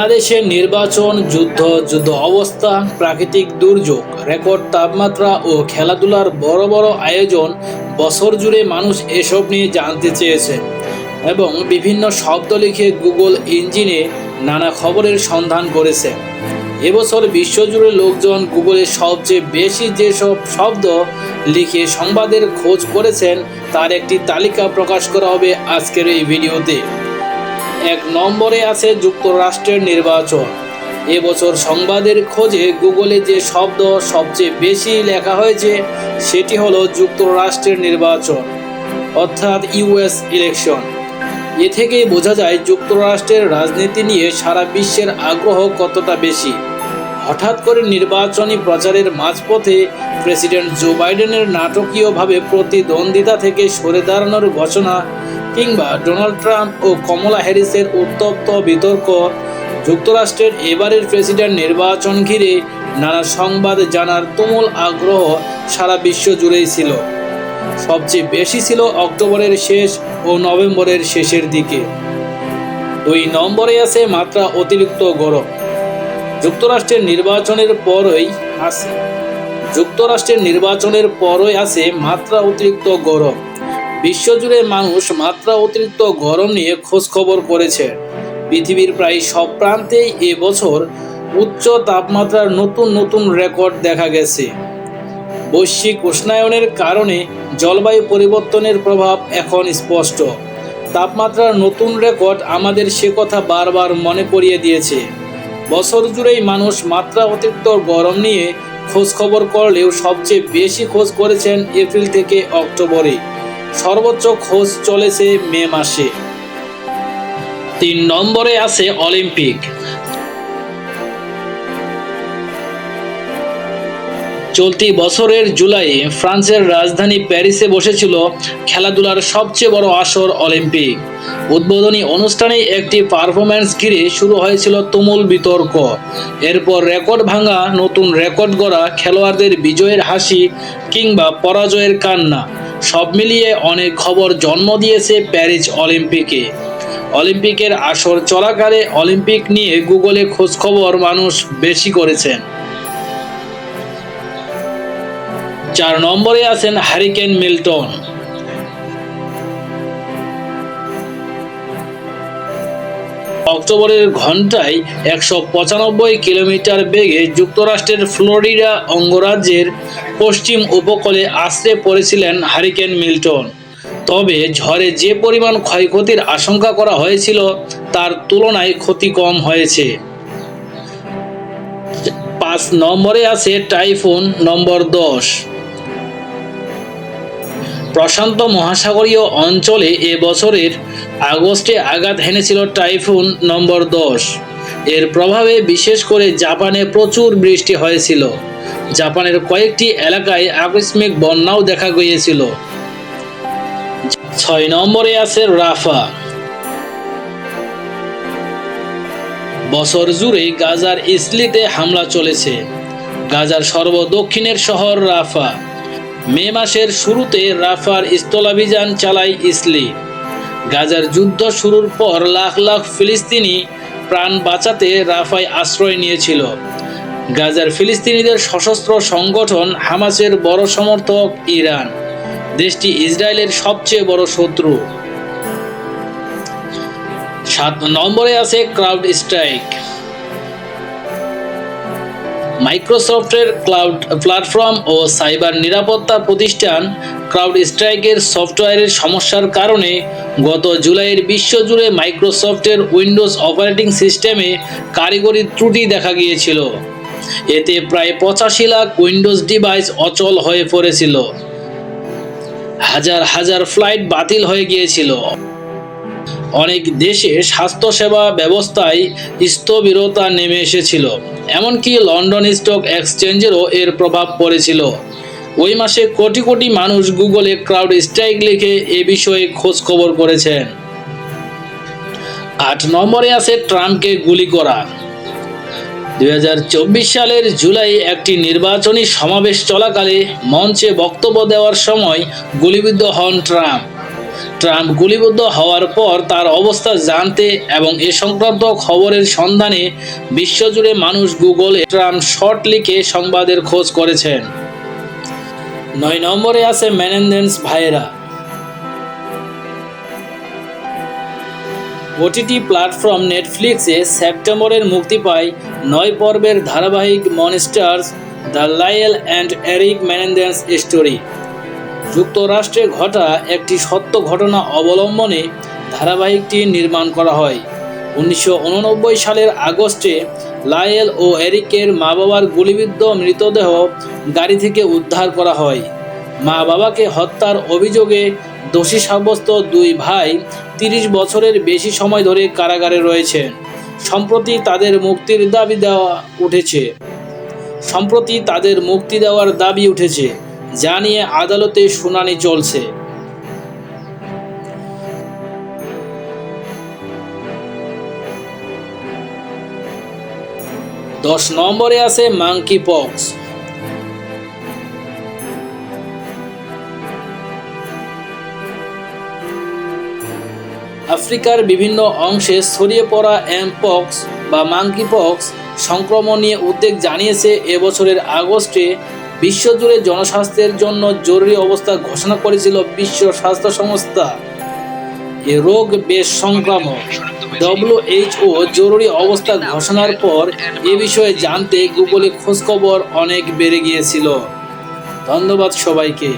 দেশের নির্বাচন, যুদ্ধ যুদ্ধ অবস্থা, প্রাকৃতিক দুর্যোগ, রেকর্ড তাপমাত্রা ও খেলাধুলার বড় বড় আয়োজন বছর জুড়ে মানুষ এসব নিয়ে জানতে চেয়েছে এবং বিভিন্ন শব্দ লিখে গুগল ইঞ্জিনে নানা খবরের সন্ধান করেছে। এবছর বিশ্বজুড়ে লোকজন গুগলে সবচেয়ে বেশি যেসব শব্দ লিখে সংবাদের খোঁজ করেছেন, তার একটি তালিকা প্রকাশ করা হবে আজকের এই ভিডিওতে। এক নম্বরে আছে যুক্তরাষ্ট্রের নির্বাচন। এবছর সংবাদের খোঁজে গুগলে যে শব্দ সবচেয়ে বেশি লেখা হয়েছে, সেটি হলো যুক্তরাষ্ট্রের নির্বাচন, অর্থাৎ ইউএস ইলেকশন। এ থেকেই বোঝা যায় যুক্তরাষ্ট্রের রাজনীতি নিয়ে সারা বিশ্বের আগ্রহ কতটা বেশি। হঠাৎ করে নির্বাচনী প্রচারের মাঝপথে প্রেসিডেন্ট জো বাইডেনের নাটকীয়ভাবে প্রতিদ্বন্দ্বিতা থেকে সরে দাঁড়ানোর ঘোষণা কিংবা ডোনাল্ড ট্রাম্প ও কমলা হ্যারিসের উত্তপ্ত বিতর্ক যুক্তরাষ্ট্রের এবারের প্রেসিডেন্ট নির্বাচন ঘিরে নানা সংবাদ জানার তুমুল আগ্রহ সারা বিশ্ব জুড়েই ছিল। সবচেয়ে বেশি ছিল অক্টোবরের শেষ ও নভেম্বরের শেষের দিকে। দুই নম্বরে আছে মাত্রা অতিরিক্ত গরম। যুক্তরাষ্ট্রের নির্বাচনের পরই আছে। যুক্তরাষ্ট্রের নির্বাচনের পরই আছে মাত্রা অতিরিক্ত গরম। বিশ্বজুড়ে মানুষ মাত্রা অতিরিক্ত গরম নিয়ে খোঁজ খবর করেছে। পৃথিবীর প্রায় সব প্রান্তেই এবছর উচ্চ তাপমাত্রার নতুন নতুন রেকর্ড দেখা গেছে। বৈশ্বিক উষ্ণায়নের কারণে জলবায়ু পরিবর্তনের প্রভাব এখন স্পষ্ট। তাপমাত্রার নতুন রেকর্ড আমাদের সে কথা বারবার মনে করিয়ে দিয়েছে। বছর জুড়েই মানুষ মাত্রা অতিরিক্ত গরম নিয়ে খোঁজ খবর করলেও সবচেয়ে বেশি খোঁজ করেছেন এপ্রিল থেকে অক্টোবরে। সর্বোচ্চ খোঁজ চলেছে মে মাসে। তিন নম্বরে আছে অলিম্পিক। চলতি বছরের জুলাইয়ে ফ্রান্সের রাজধানী প্যারিসে বসেছিল খেলাধুলার সবচেয়ে বড় আসর অলিম্পিক। উদ্বোধনী অনুষ্ঠানে একটি পারফরম্যান্স ঘিরে শুরু হয়েছিল তুমুল বিতর্ক। এরপর রেকর্ড ভাঙা, নতুন রেকর্ড গড়া খেলোয়াড়দের বিজয়ের হাসি কিংবা পরাজয়ের কান্না। সব মিলিয়ে অনেক খবর জন্ম দিয়েছে প্যারিস অলিম্পিকে। অলিম্পিকের আসর চলাকালে অলিম্পিক নিয়ে গুগলে খোঁজখবর মানুষ বেশি করেছেন। চার নম্বরে আছেন হ্যারিকেন মিল্টন। অক্টোবরের ঘন্টায় একশো পঁচানব্বই কিলোমিটার বেগে যুক্তরাষ্ট্রের ফ্লোরিডা অঙ্গরাজ্যের পশ্চিম উপকূলে আশ্রে পড়েছিলেন হ্যারিকেন মিল্টন। তবে ঝড়ে যে পরিমাণ ক্ষয়ক্ষতির আশঙ্কা করা হয়েছিল, তার তুলনায় ক্ষতি কম হয়েছে। পাঁচ নম্বরে আছে টাইফুন নম্বর দশ। প্রশান্ত মহাসাগরীয় অঞ্চলে এ বছরের আগস্টে আঘাত হেনেছিল টাইফুন নম্বর দশ। এর প্রভাবে বিশেষ করে জাপানে প্রচুর বৃষ্টি হয়েছিল। জাপানের কয়েকটি এলাকায় আকস্মিক বন্যাও দেখা গিয়েছিল। ছয় নম্বরে আছে রাফা। বছর জুড়ে গাজার ইসলিতে হামলা চলেছে। গাজার সর্বদক্ষিণের শহর রাফা। মে মাসের শুরুতে রাফার স্থলাভিযান চালায় ইসলি। গাজার যুদ্ধ শুরুর পর লাখ লাখ ফিলিস্তিনি প্রাণ বাঁচাতে রাফায় আশ্রয় নিয়েছিল। গাজার ফিলিস্তিনিদের সশস্ত্র সংগঠন হামাসের বড় সমর্থক ইরান। দেশটি ইসরায়েলের সবচেয়ে বড় শত্রু। সাত নম্বরে আছে ক্রাউড স্ট্রাইক। মাইক্রোসফটের ক্লাউড প্ল্যাটফর্ম ও সাইবার নিরাপত্তা প্রতিষ্ঠান ক্রাউড স্ট্রাইকের সফটওয়্যারের সমস্যার কারণে গত জুলাইয়ের বিশ্বজুড়ে মাইক্রোসফটের উইন্ডোজ অপারেটিং সিস্টেমে কারিগরি ত্রুটি দেখা গিয়েছিল। এতে প্রায় পঁচাশি লাখ উইন্ডোজ ডিভাইস অচল হয়ে পড়েছিল। হাজার হাজার ফ্লাইট বাতিল হয়ে গিয়েছিল। অনেক দেশে স্বাস্থ্যসেবা ব্যবস্থায় স্থবিরতা নেমে এসেছিল, এমনকি লন্ডন স্টক এক্সচেঞ্জেরও এর প্রভাব পড়েছিল। ওই মাসে কোটি কোটি মানুষ গুগলে ক্রাউড স্ট্রাইক লিখে এ বিষয়ে খোঁজ খবর করেছেন। আট নম্বরে আছে ট্রাম্পকে গুলি করা। দু হাজার চব্বিশ সালের জুলাই একটি নির্বাচনী সমাবেশ চলাকালে মঞ্চে বক্তব্য দেওয়ার সময় গুলিবিদ্ধ হন ট্রাম্প। ট্রাম্প গুলিবিদ্ধ হওয়ার পর তার অবস্থা জানতে এবং এ সংক্রান্ত খবরের সন্ধানে বিশ্বজুড়ে মানুষ গুগলে ট্রাম্প শর্ট লিখে সংবাদের খোঁজ করেছেন। নয় নম্বরে আছে ম্যানেন্ডেন্স ভাইরা ওটিটি প্ল্যাটফর্ম নেটফ্লিক্সে সেপ্টেম্বরের মুক্তি পায় নয় পর্বের ধারাবাহিক Monsters the Lyle and Erik Menendez story. যুক্তরাষ্ট্রে ঘটা একটি সত্য ঘটনা অবলম্বনে ধারাবাহিকটি নির্মাণ করা হয়। উনিশশো উননব্বই সালের আগস্টে লায়েল ও এরিকের মা বাবার গুলিবিদ্ধ মৃতদেহ গাড়ি থেকে উদ্ধার করা হয়। মা বাবাকে হত্যার অভিযোগে দোষী সাব্যস্ত দুই ভাই তিরিশ বছরের বেশি সময় ধরে কারাগারে রয়েছেন। সম্প্রতি তাদের মুক্তির দাবি দেওয়া উঠেছে। সম্প্রতি তাদের মুক্তি দেওয়ার দাবি উঠেছে। যা নিয়ে আদালতে শুনানি চলছে। দশ নম্বরে আছে মাংকি পক্স। আফ্রিকার বিভিন্ন অংশে ছড়িয়ে পড়া এমপক্স বা মাংকি পক্স সংক্রমণ নিয়ে উদ্বেগ জানিয়েছে এবছরের আগস্টে বিশ্বজুড়ে জনস্বাস্থ্যের জন্য জরুরি অবস্থা ঘোষণা করেছিল বিশ্ব স্বাস্থ্য সংস্থা। এ রোগ বেশ সংক্রামক। ডব্লিউএইচও জরুরি অবস্থা ঘোষণার পর এ বিষয়ে জানতে গুগলে খোঁজখবর অনেক বেড়ে গিয়েছিল। ধন্যবাদ সবাইকে।